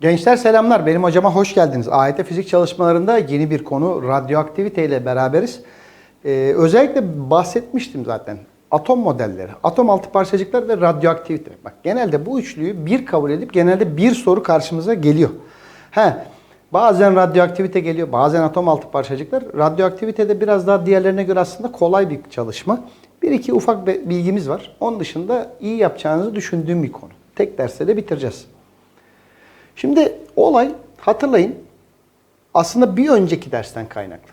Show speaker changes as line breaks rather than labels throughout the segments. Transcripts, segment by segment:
Gençler selamlar. Benim hocama hoş geldiniz. AYT fizik çalışmalarında yeni bir konu radyoaktivite ile beraberiz. Ee, özellikle bahsetmiştim zaten. Atom modelleri, atom altı parçacıklar ve radyoaktivite. Bak genelde bu üçlüyü bir kabul edip genelde bir soru karşımıza geliyor. He, bazen radyoaktivite geliyor, bazen atom altı parçacıklar. Radyoaktivite de biraz daha diğerlerine göre aslında kolay bir çalışma. Bir iki ufak bilgimiz var. Onun dışında iyi yapacağınızı düşündüğüm bir konu. Tek derste de bitireceğiz. Şimdi olay hatırlayın aslında bir önceki dersten kaynaklı.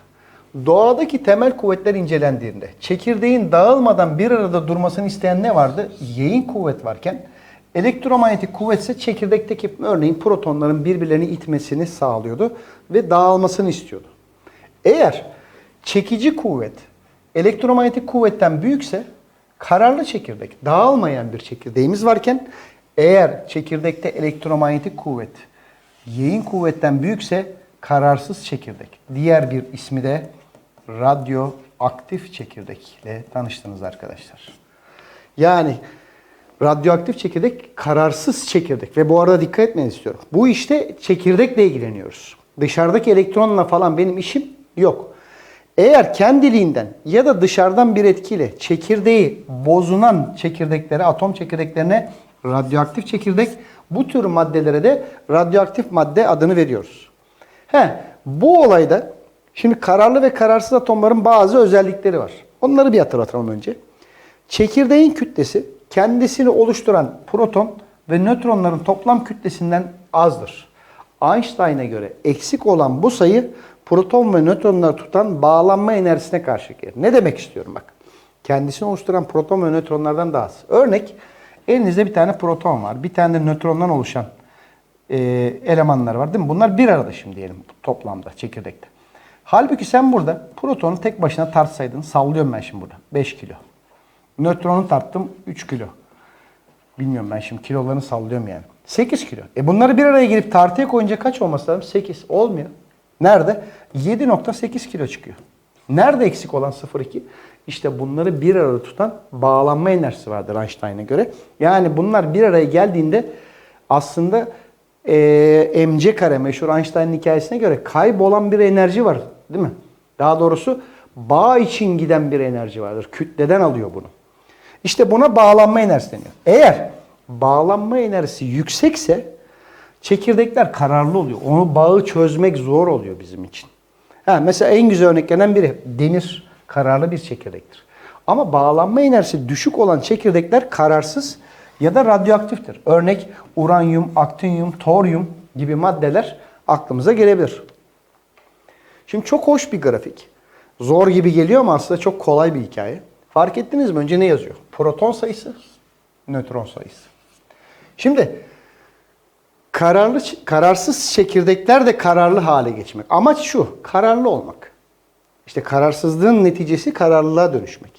Doğadaki temel kuvvetler incelendiğinde çekirdeğin dağılmadan bir arada durmasını isteyen ne vardı? Yayın kuvvet varken elektromanyetik kuvvet ise çekirdekteki örneğin protonların birbirlerini itmesini sağlıyordu ve dağılmasını istiyordu. Eğer çekici kuvvet elektromanyetik kuvvetten büyükse kararlı çekirdek, dağılmayan bir çekirdeğimiz varken eğer çekirdekte elektromanyetik kuvvet yayın kuvvetten büyükse kararsız çekirdek. Diğer bir ismi de radyoaktif çekirdek ile tanıştınız arkadaşlar. Yani radyoaktif çekirdek kararsız çekirdek ve bu arada dikkat etmenizi istiyorum. Bu işte çekirdekle ilgileniyoruz. Dışarıdaki elektronla falan benim işim yok. Eğer kendiliğinden ya da dışarıdan bir etkiyle çekirdeği bozulan çekirdeklere, atom çekirdeklerine radyoaktif çekirdek, bu tür maddelere de radyoaktif madde adını veriyoruz. He, bu olayda şimdi kararlı ve kararsız atomların bazı özellikleri var. Onları bir hatırlatalım önce. Çekirdeğin kütlesi kendisini oluşturan proton ve nötronların toplam kütlesinden azdır. Einstein'a göre eksik olan bu sayı proton ve nötronları tutan bağlanma enerjisine karşı gelir. Ne demek istiyorum bak. Kendisini oluşturan proton ve nötronlardan daha az. Örnek elinizde bir tane proton var. Bir tane de nötrondan oluşan e, elemanlar var değil mi? Bunlar bir arada şimdi diyelim toplamda çekirdekte. Halbuki sen burada protonu tek başına tartsaydın, sallıyorum ben şimdi burada 5 kilo. Nötronu tarttım 3 kilo. Bilmiyorum ben şimdi kilolarını sallıyorum yani. 8 kilo. E bunları bir araya gelip tartıya koyunca kaç olması lazım? 8. Olmuyor. Nerede? 7.8 kilo çıkıyor. Nerede eksik olan 0,2? İşte bunları bir arada tutan bağlanma enerjisi vardır Einstein'a göre. Yani bunlar bir araya geldiğinde aslında e, mc kare meşhur Einstein'ın hikayesine göre kaybolan bir enerji var değil mi? Daha doğrusu bağ için giden bir enerji vardır. Kütleden alıyor bunu. İşte buna bağlanma enerjisi deniyor. Eğer bağlanma enerjisi yüksekse çekirdekler kararlı oluyor. Onu bağı çözmek zor oluyor bizim için. Ha, mesela en güzel örneklerinden biri demir kararlı bir çekirdektir. Ama bağlanma enerjisi düşük olan çekirdekler kararsız ya da radyoaktiftir. Örnek uranyum, aktinyum, toryum gibi maddeler aklımıza gelebilir. Şimdi çok hoş bir grafik. Zor gibi geliyor ama aslında çok kolay bir hikaye. Fark ettiniz mi? Önce ne yazıyor? Proton sayısı, nötron sayısı. Şimdi kararlı kararsız çekirdekler de kararlı hale geçmek. Amaç şu, kararlı olmak. İşte kararsızlığın neticesi kararlılığa dönüşmek.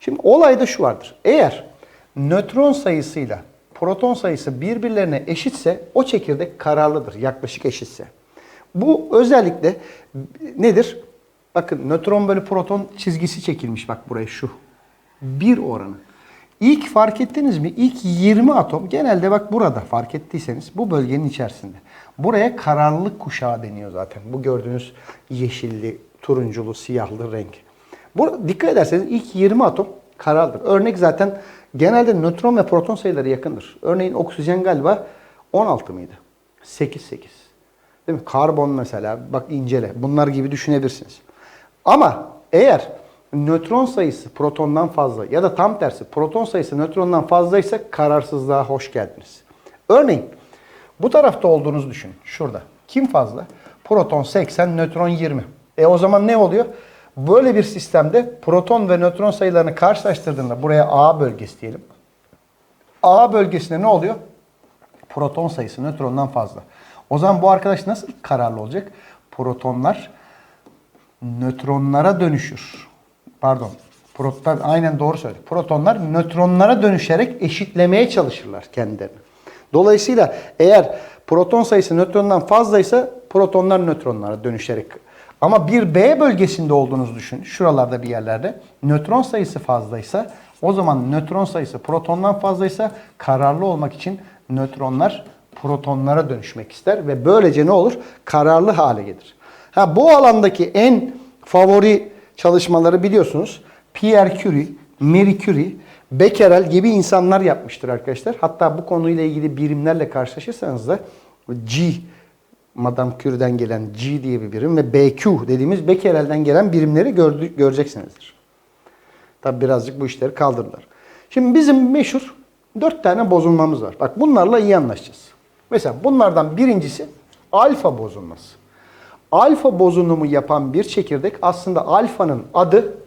Şimdi olayda şu vardır. Eğer nötron sayısıyla proton sayısı birbirlerine eşitse o çekirdek kararlıdır. Yaklaşık eşitse. Bu özellikle nedir? Bakın nötron bölü proton çizgisi çekilmiş bak buraya şu. Bir oranı. İlk fark ettiniz mi? İlk 20 atom genelde bak burada fark ettiyseniz bu bölgenin içerisinde. Buraya kararlılık kuşağı deniyor zaten. Bu gördüğünüz yeşilli, turunculu, siyahlı renk. Bu, dikkat ederseniz ilk 20 atom kararlıdır. Örnek zaten genelde nötron ve proton sayıları yakındır. Örneğin oksijen galiba 16 mıydı? 8 8. Değil mi? Karbon mesela bak incele. Bunlar gibi düşünebilirsiniz. Ama eğer nötron sayısı protondan fazla ya da tam tersi proton sayısı nötrondan fazlaysa kararsızlığa hoş geldiniz. Örneğin bu tarafta olduğunuzu düşünün. Şurada. Kim fazla? Proton 80, nötron 20. E o zaman ne oluyor? Böyle bir sistemde proton ve nötron sayılarını karşılaştırdığında buraya A bölgesi diyelim. A bölgesinde ne oluyor? Proton sayısı nötrondan fazla. O zaman bu arkadaş nasıl kararlı olacak? Protonlar nötronlara dönüşür. Pardon. Proton, aynen doğru söyledik. Protonlar nötronlara dönüşerek eşitlemeye çalışırlar kendilerini. Dolayısıyla eğer proton sayısı nötrondan fazlaysa protonlar nötronlara dönüşerek ama bir B bölgesinde olduğunuzu düşün. Şuralarda bir yerlerde. Nötron sayısı fazlaysa o zaman nötron sayısı protondan fazlaysa kararlı olmak için nötronlar protonlara dönüşmek ister ve böylece ne olur? Kararlı hale gelir. Ha bu alandaki en favori çalışmaları biliyorsunuz. Pierre Curie, Marie Curie, Becquerel gibi insanlar yapmıştır arkadaşlar. Hatta bu konuyla ilgili birimlerle karşılaşırsanız da G Madame Curie'den gelen G diye bir birim ve BQ dediğimiz Becquerel'den gelen birimleri gördü, göreceksinizdir. Tabi birazcık bu işleri kaldırdılar. Şimdi bizim meşhur dört tane bozulmamız var. Bak bunlarla iyi anlaşacağız. Mesela bunlardan birincisi alfa bozulması. Alfa bozulumu yapan bir çekirdek aslında alfanın adı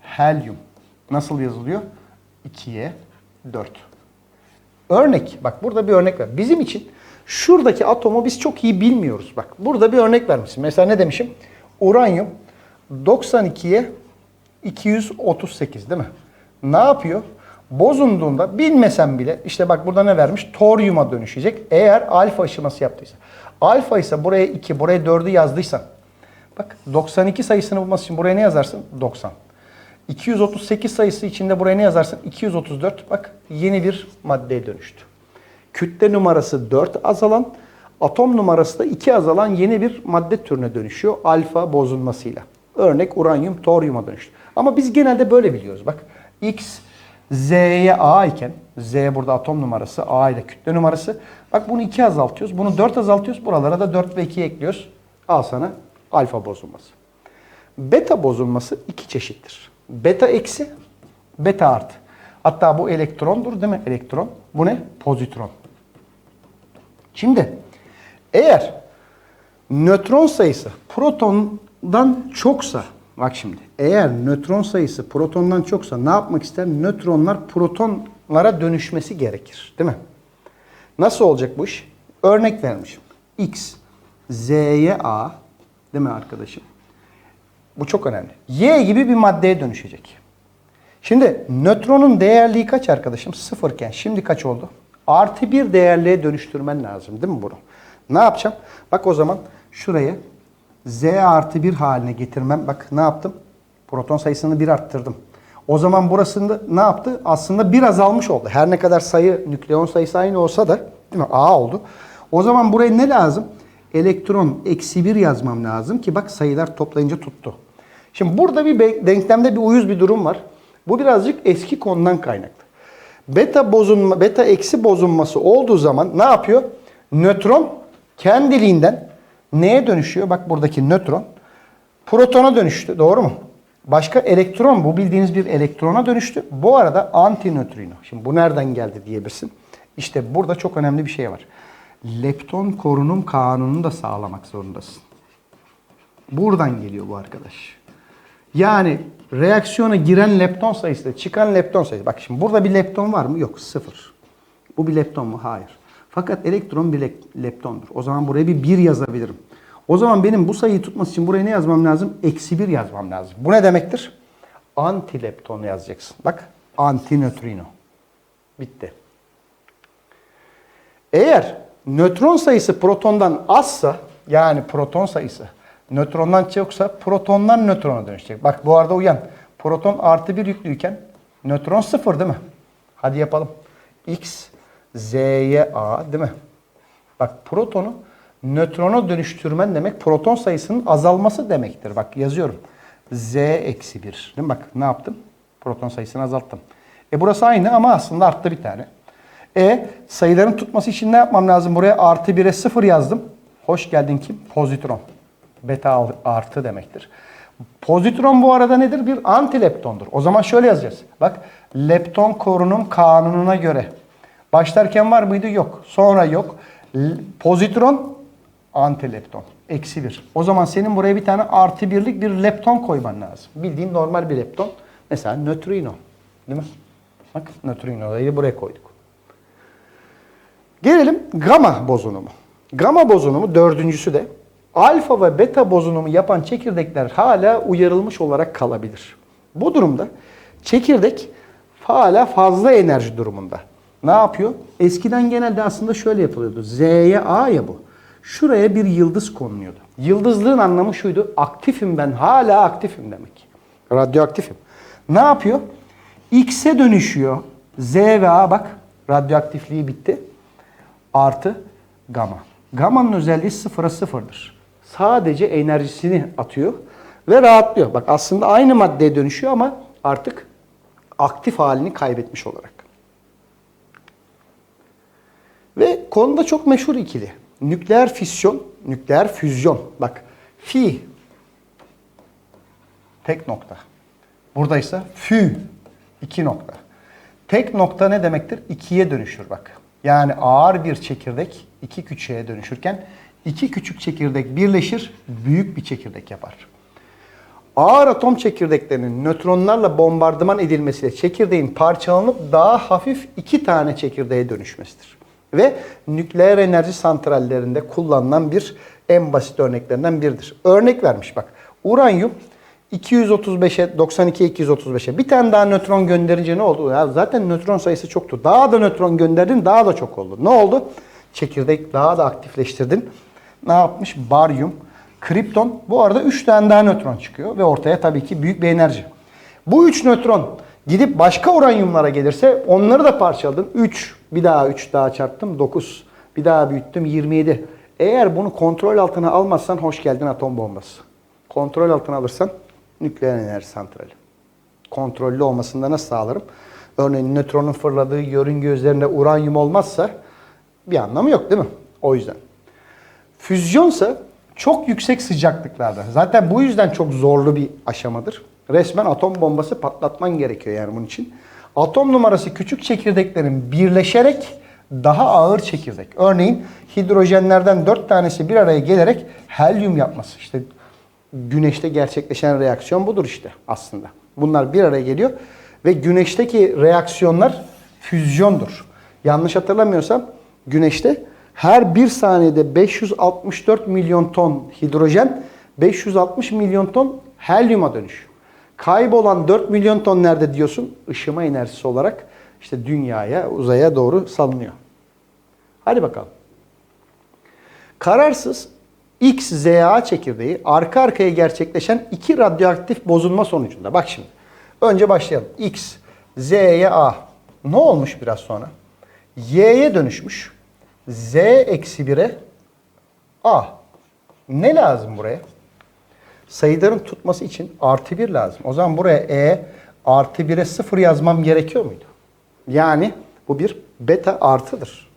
helyum. Nasıl yazılıyor? 2'ye 4. Örnek. Bak burada bir örnek var. Bizim için şuradaki atomu biz çok iyi bilmiyoruz. Bak burada bir örnek vermişsin. Mesela ne demişim? Uranyum 92'ye 238 değil mi? Ne yapıyor? Bozunduğunda bilmesen bile işte bak burada ne vermiş? Toryuma dönüşecek eğer alfa aşıması yaptıysa. Alfa ise buraya 2, buraya 4'ü yazdıysan. Bak 92 sayısını bulması için buraya ne yazarsın? 90. 238 sayısı içinde buraya ne yazarsın? 234. Bak yeni bir maddeye dönüştü. Kütle numarası 4 azalan, atom numarası da 2 azalan yeni bir madde türüne dönüşüyor alfa bozulmasıyla. Örnek uranyum toryuma dönüştü. Ama biz genelde böyle biliyoruz. Bak X Z'ye A iken Z burada atom numarası, A ile kütle numarası. Bak bunu 2 azaltıyoruz. Bunu 4 azaltıyoruz. Buralara da 4 ve 2 ekliyoruz. Al sana alfa bozulması. Beta bozulması iki çeşittir. Beta eksi, beta artı. Hatta bu elektrondur değil mi? Elektron. Bu ne? Pozitron. Şimdi eğer nötron sayısı protondan çoksa bak şimdi eğer nötron sayısı protondan çoksa ne yapmak ister? Nötronlar protonlara dönüşmesi gerekir. Değil mi? Nasıl olacak bu iş? Örnek vermişim. X, Z'ye A değil mi arkadaşım? Bu çok önemli. Y gibi bir maddeye dönüşecek. Şimdi nötronun değerliği kaç arkadaşım? Sıfırken şimdi kaç oldu? Artı bir değerliğe dönüştürmen lazım değil mi bunu? Ne yapacağım? Bak o zaman şuraya Z artı bir haline getirmem. Bak ne yaptım? Proton sayısını bir arttırdım. O zaman burasında ne yaptı? Aslında bir azalmış oldu. Her ne kadar sayı, nükleon sayısı aynı olsa da değil mi? A oldu. O zaman buraya ne lazım? Elektron eksi bir yazmam lazım ki bak sayılar toplayınca tuttu. Şimdi burada bir denklemde bir uyuz bir durum var. Bu birazcık eski konudan kaynaklı. Beta bozunma, beta eksi bozunması olduğu zaman ne yapıyor? Nötron kendiliğinden neye dönüşüyor? Bak buradaki nötron protona dönüştü. Doğru mu? Başka elektron bu bildiğiniz bir elektrona dönüştü. Bu arada antinötrino. Şimdi bu nereden geldi diyebilirsin. İşte burada çok önemli bir şey var. Lepton korunum kanununu da sağlamak zorundasın. Buradan geliyor bu arkadaş. Yani reaksiyona giren lepton sayısı da çıkan lepton sayısı. Bak şimdi burada bir lepton var mı? Yok sıfır. Bu bir lepton mu? Hayır. Fakat elektron bir lep- leptondur. O zaman buraya bir 1 yazabilirim. O zaman benim bu sayıyı tutması için buraya ne yazmam lazım? Eksi 1 yazmam lazım. Bu ne demektir? Antilepton yazacaksın. Bak antinötrino. Bitti. Eğer nötron sayısı protondan azsa yani proton sayısı nötrondan çoksa protondan nötrona dönüşecek. Bak bu arada uyan. Proton artı bir yüklüyken nötron sıfır değil mi? Hadi yapalım. X, Z'ye A değil mi? Bak protonu nötrona dönüştürmen demek proton sayısının azalması demektir. Bak yazıyorum. Z eksi 1. Değil mi? Bak ne yaptım? Proton sayısını azalttım. E burası aynı ama aslında arttı bir tane. E sayıların tutması için ne yapmam lazım? Buraya artı 1'e 0 yazdım. Hoş geldin kim? Pozitron. Beta artı demektir. Pozitron bu arada nedir? Bir antileptondur. O zaman şöyle yazacağız. Bak lepton korunum kanununa göre. Başlarken var mıydı? Yok. Sonra yok. Pozitron antilepton. Eksi bir. O zaman senin buraya bir tane artı birlik bir lepton koyman lazım. Bildiğin normal bir lepton. Mesela nötrino. Değil mi? Bak nötrino'yu buraya koyduk. Gelelim gamma bozunumu. Gamma bozunumu dördüncüsü de alfa ve beta bozunumu yapan çekirdekler hala uyarılmış olarak kalabilir. Bu durumda çekirdek hala fazla enerji durumunda. Ne yapıyor? Eskiden genelde aslında şöyle yapılıyordu. Z'ye A ya bu. Şuraya bir yıldız konuluyordu. Yıldızlığın anlamı şuydu. Aktifim ben, hala aktifim demek. Radyoaktifim. Ne yapıyor? X'e dönüşüyor. Z ve A bak radyoaktifliği bitti. artı gamma. Gamma'nın özelliği sıfıra sıfırdır. Sadece enerjisini atıyor ve rahatlıyor. Bak aslında aynı maddeye dönüşüyor ama artık aktif halini kaybetmiş olarak. Ve konuda çok meşhur ikili. Nükleer fisyon, nükleer füzyon. Bak fi tek nokta. Buradaysa fü iki nokta. Tek nokta ne demektir? İkiye dönüşür bak. Yani ağır bir çekirdek iki küçüğe dönüşürken iki küçük çekirdek birleşir, büyük bir çekirdek yapar. Ağır atom çekirdeklerinin nötronlarla bombardıman edilmesiyle çekirdeğin parçalanıp daha hafif iki tane çekirdeğe dönüşmesidir. Ve nükleer enerji santrallerinde kullanılan bir en basit örneklerinden biridir. Örnek vermiş bak. Uranyum 235'e 92 235'e bir tane daha nötron gönderince ne oldu? Ya zaten nötron sayısı çoktu. Daha da nötron gönderdin daha da çok oldu. Ne oldu? Çekirdek daha da aktifleştirdin. Ne yapmış? Baryum, kripton. Bu arada 3 tane daha nötron çıkıyor ve ortaya tabii ki büyük bir enerji. Bu 3 nötron gidip başka uranyumlara gelirse onları da parçaladın. 3, bir daha 3 daha çarptım 9. Bir daha büyüttüm 27. Eğer bunu kontrol altına almazsan hoş geldin atom bombası. Kontrol altına alırsan nükleer enerji santrali. Kontrollü olmasını da nasıl sağlarım? Örneğin nötronun fırladığı yörünge üzerinde uranyum olmazsa bir anlamı yok değil mi? O yüzden. Füzyonsa çok yüksek sıcaklıklarda. Zaten bu yüzden çok zorlu bir aşamadır. Resmen atom bombası patlatman gerekiyor yani bunun için. Atom numarası küçük çekirdeklerin birleşerek daha ağır çekirdek. Örneğin hidrojenlerden 4 tanesi bir araya gelerek helyum yapması. İşte güneşte gerçekleşen reaksiyon budur işte aslında. Bunlar bir araya geliyor ve güneşteki reaksiyonlar füzyondur. Yanlış hatırlamıyorsam güneşte her bir saniyede 564 milyon ton hidrojen 560 milyon ton helyuma dönüşüyor. Kaybolan 4 milyon ton nerede diyorsun? Işıma enerjisi olarak işte dünyaya, uzaya doğru salınıyor. Hadi bakalım. Kararsız XZA çekirdeği arka arkaya gerçekleşen iki radyoaktif bozulma sonucunda. Bak şimdi. Önce başlayalım. X, Z'ye A. Ne olmuş biraz sonra? Y'ye dönüşmüş. Z eksi 1'e A. Ne lazım buraya? Sayıların tutması için artı 1 lazım. O zaman buraya E artı 1'e 0 yazmam gerekiyor muydu? Yani bu bir beta artıdır.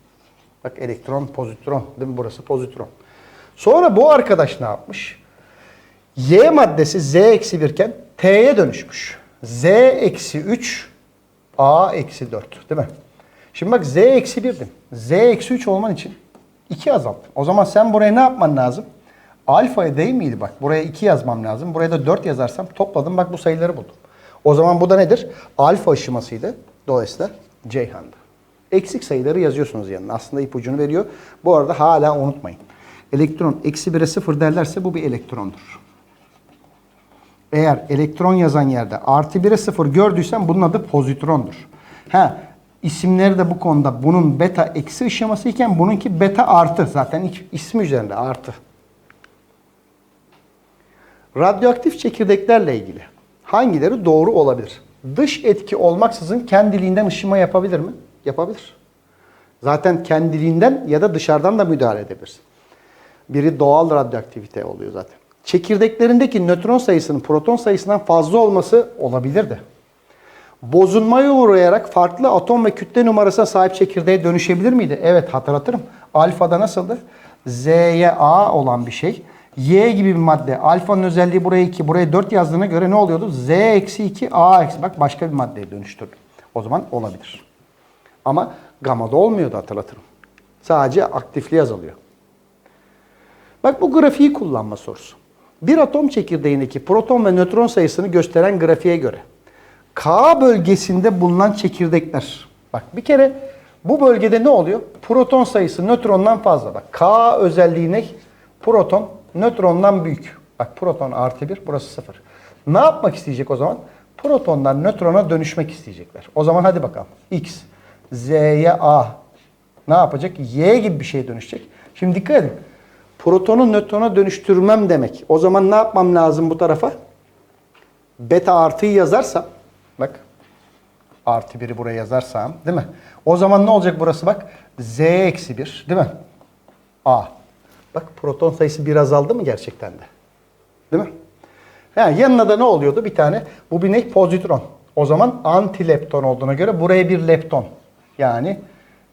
Bak elektron, pozitron değil mi? Burası pozitron. Sonra bu arkadaş ne yapmış? Y maddesi Z eksi 1 iken T'ye dönüşmüş. Z eksi 3 A eksi 4 değil mi? Şimdi bak Z eksi 1'din. Z eksi 3 olman için 2 azalttın. O zaman sen buraya ne yapman lazım? Alfaya değil miydi bak? Buraya 2 yazmam lazım. Buraya da 4 yazarsam topladım bak bu sayıları buldum. O zaman bu da nedir? Alfa aşımasıydı. Dolayısıyla Ceyhan'dı. Eksik sayıları yazıyorsunuz yanına. Aslında ipucunu veriyor. Bu arada hala unutmayın. Elektron eksi 1'e 0 derlerse bu bir elektrondur. Eğer elektron yazan yerde artı 1'e 0 gördüysen bunun adı pozitrondur. Ha, isimleri de bu konuda bunun beta eksi ışıması iken bununki beta artı. Zaten ismi üzerinde artı. Radyoaktif çekirdeklerle ilgili hangileri doğru olabilir? Dış etki olmaksızın kendiliğinden ışıma yapabilir mi? Yapabilir. Zaten kendiliğinden ya da dışarıdan da müdahale edebilirsin. Biri doğal radyoaktivite oluyor zaten. Çekirdeklerindeki nötron sayısının proton sayısından fazla olması olabilirdi. Bozulmaya uğrayarak farklı atom ve kütle numarasına sahip çekirdeğe dönüşebilir miydi? Evet hatırlatırım. Alfada nasıldı? Z'ye A olan bir şey. Y gibi bir madde. Alfanın özelliği buraya 2, buraya 4 yazdığına göre ne oluyordu? Z eksi 2, A eksi. Bak başka bir maddeye dönüştürdü. O zaman olabilir. Ama gamada olmuyordu hatırlatırım. Sadece aktifliği azalıyor. Bak bu grafiği kullanma sorusu. Bir atom çekirdeğindeki proton ve nötron sayısını gösteren grafiğe göre K bölgesinde bulunan çekirdekler. Bak bir kere bu bölgede ne oluyor? Proton sayısı nötrondan fazla. Bak K özelliği ne? Proton nötrondan büyük. Bak proton artı 1 burası 0. Ne yapmak isteyecek o zaman? Protondan nötrona dönüşmek isteyecekler. O zaman hadi bakalım. X, Z'ye A. Ne yapacak? Y gibi bir şeye dönüşecek. Şimdi dikkat edin. Protonu nötrona dönüştürmem demek. O zaman ne yapmam lazım bu tarafa? Beta artıyı yazarsam bak Artı 1'i buraya yazarsam değil mi? O zaman ne olacak burası bak? Z eksi 1 değil mi? A. Bak proton sayısı bir azaldı mı gerçekten de? Değil mi? Yani yanına da ne oluyordu? Bir tane bu bir ne? Pozitron. O zaman antilepton olduğuna göre buraya bir lepton. Yani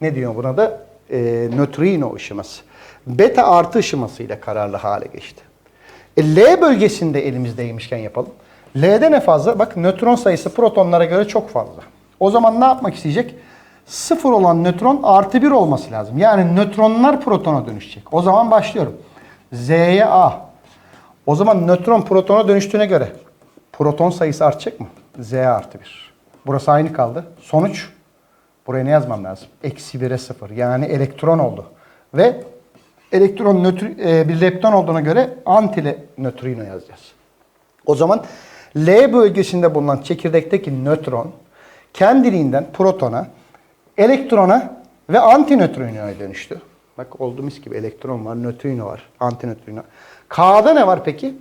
ne diyor buna da? E, nötrino ışıması. Beta artı ışımasıyla kararlı hale geçti. E, L bölgesinde elimizdeymişken yapalım. L'de ne fazla? Bak nötron sayısı protonlara göre çok fazla. O zaman ne yapmak isteyecek? Sıfır olan nötron artı bir olması lazım. Yani nötronlar protona dönüşecek. O zaman başlıyorum. Z'ye A. O zaman nötron protona dönüştüğüne göre proton sayısı artacak mı? Z artı 1. Burası aynı kaldı. Sonuç buraya ne yazmam lazım? Eksi 1'e 0. Yani elektron oldu. Ve elektron nötr e, bir lepton olduğuna göre anti nötrino yazacağız. O zaman L bölgesinde bulunan çekirdekteki nötron kendiliğinden protona, elektrona ve antinötrinoya dönüştü. Bak oldu mis gibi elektron var, nötrino var, antinötrino. K'da ne var peki?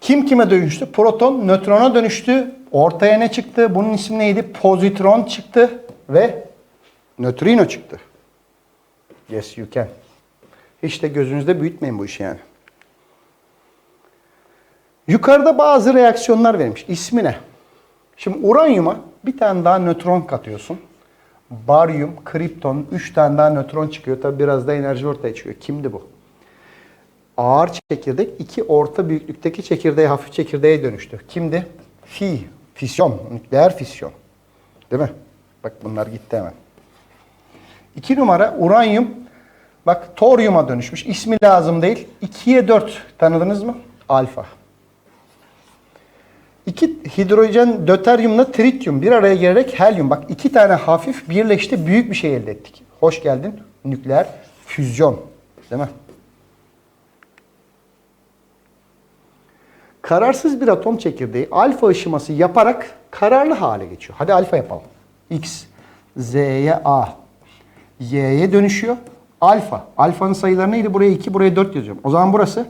Kim kime dönüştü? Proton nötrona dönüştü. Ortaya ne çıktı? Bunun ismi neydi? Pozitron çıktı ve nötrino çıktı. Yes you can. Hiç de gözünüzde büyütmeyin bu işi yani. Yukarıda bazı reaksiyonlar vermiş. İsmi ne? Şimdi uranyuma bir tane daha nötron katıyorsun. Baryum, kripton, 3 tane daha nötron çıkıyor. Tabi biraz da enerji ortaya çıkıyor. Kimdi bu? Ağır çekirdek iki orta büyüklükteki çekirdeğe, hafif çekirdeğe dönüştü. Kimdi? Fi, fisyon, nükleer fisyon. Değil mi? Bak bunlar gitti hemen. İki numara uranyum. Bak toryuma dönüşmüş. İsmi lazım değil. 2'ye 4 tanıdınız mı? Alfa. İki hidrojen döteryumla trityum bir araya gelerek helyum. Bak iki tane hafif birleşti büyük bir şey elde ettik. Hoş geldin. Nükleer füzyon. Değil mi? Kararsız bir atom çekirdeği alfa ışıması yaparak kararlı hale geçiyor. Hadi alfa yapalım. X, Z'ye A, Y'ye dönüşüyor. Alfa. Alfanın sayıları neydi? Buraya 2, buraya 4 yazıyorum. O zaman burası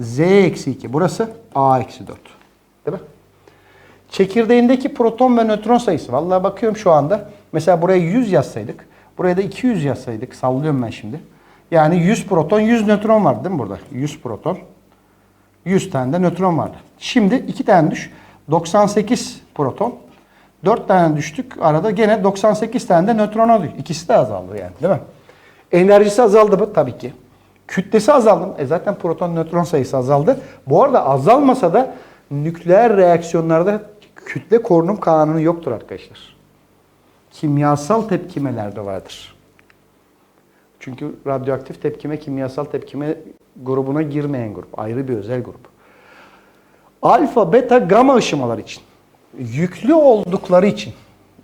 Z eksi 2. Burası A eksi 4. Değil mi? Çekirdeğindeki proton ve nötron sayısı. Vallahi bakıyorum şu anda. Mesela buraya 100 yazsaydık. Buraya da 200 yazsaydık. Sallıyorum ben şimdi. Yani 100 proton, 100 nötron vardı değil mi burada? 100 proton, 100 tane de nötron vardı. Şimdi 2 tane düş. 98 proton. 4 tane düştük. Arada gene 98 tane de nötron alıyor. İkisi de azaldı yani değil mi? Enerjisi azaldı mı? Tabii ki. Kütlesi azaldı mı? E zaten proton nötron sayısı azaldı. Bu arada azalmasa da nükleer reaksiyonlarda kütle korunum kanunu yoktur arkadaşlar. Kimyasal tepkimelerde vardır. Çünkü radyoaktif tepkime kimyasal tepkime grubuna girmeyen grup. Ayrı bir özel grup. Alfa, beta, gamma ışımalar için. Yüklü oldukları için.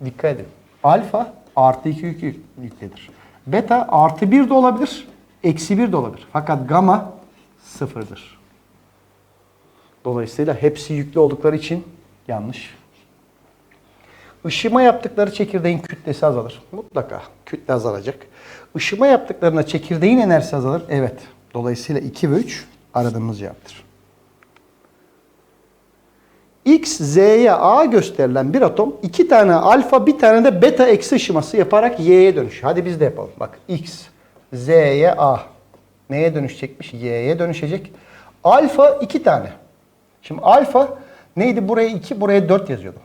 Dikkat edin. Alfa artı 2 yük yükledir. Beta artı 1 de olabilir. Eksi 1 de olabilir. Fakat gamma sıfırdır. Dolayısıyla hepsi yüklü oldukları için yanlış. Işıma yaptıkları çekirdeğin kütlesi azalır. Mutlaka kütle azalacak. Işıma yaptıklarına çekirdeğin enerjisi azalır. Evet. Dolayısıyla 2 ve 3 aradığımız cevaptır. X, Z'ye A gösterilen bir atom iki tane alfa bir tane de beta eksi ışıması yaparak Y'ye dönüşüyor. Hadi biz de yapalım. Bak X, Z'ye A. Neye dönüşecekmiş? Y'ye dönüşecek. Alfa iki tane. Şimdi alfa neydi? Buraya 2, buraya 4 yazıyordu.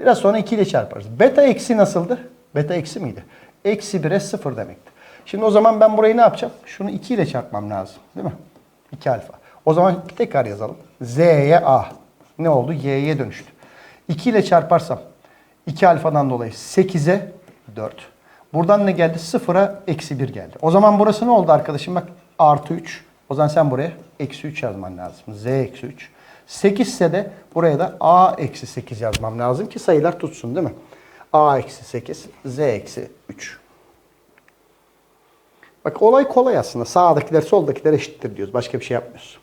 Biraz sonra 2 ile çarparız. Beta eksi nasıldı? Beta eksi miydi? Eksi 1'e 0 demekti. Şimdi o zaman ben burayı ne yapacağım? Şunu 2 ile çarpmam lazım. Değil mi? 2 alfa. O zaman tekrar yazalım. Z'ye A. Ne oldu? Y'ye dönüştü. 2 ile çarparsam 2 alfadan dolayı 8'e 4. Buradan ne geldi? 0'a eksi 1 geldi. O zaman burası ne oldu arkadaşım? Bak artı 3. O zaman sen buraya eksi 3 yazman lazım. Z eksi 3. 8 ise de buraya da A eksi 8 yazmam lazım ki sayılar tutsun değil mi? A eksi 8, Z eksi 3. Bak olay kolay aslında. Sağdakiler soldakiler eşittir diyoruz. Başka bir şey yapmıyoruz.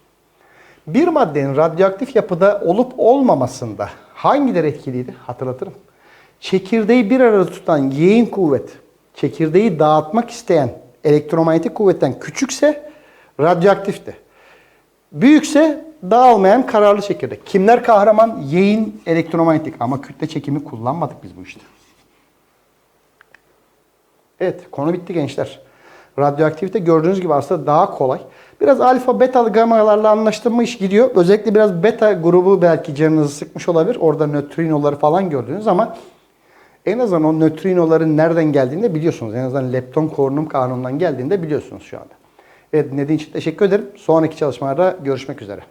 Bir maddenin radyoaktif yapıda olup olmamasında hangileri etkiliydi? Hatırlatırım. Çekirdeği bir arada tutan yeğin kuvvet, çekirdeği dağıtmak isteyen elektromanyetik kuvvetten küçükse radyoaktifti. Büyükse dağılmayan kararlı çekirdek. Kimler kahraman? Yeğin elektromanyetik ama kütle çekimi kullanmadık biz bu işte. Evet konu bitti gençler. Radyoaktivite gördüğünüz gibi aslında daha kolay. Biraz alfa beta gamalarla anlaştırma iş gidiyor. Özellikle biraz beta grubu belki canınızı sıkmış olabilir. Orada nötrinoları falan gördünüz ama en azından o nötrinoların nereden geldiğini de biliyorsunuz. En azından lepton korunum kanunundan geldiğini de biliyorsunuz şu anda. Evet dinlediğiniz için teşekkür ederim. Sonraki çalışmalarda görüşmek üzere.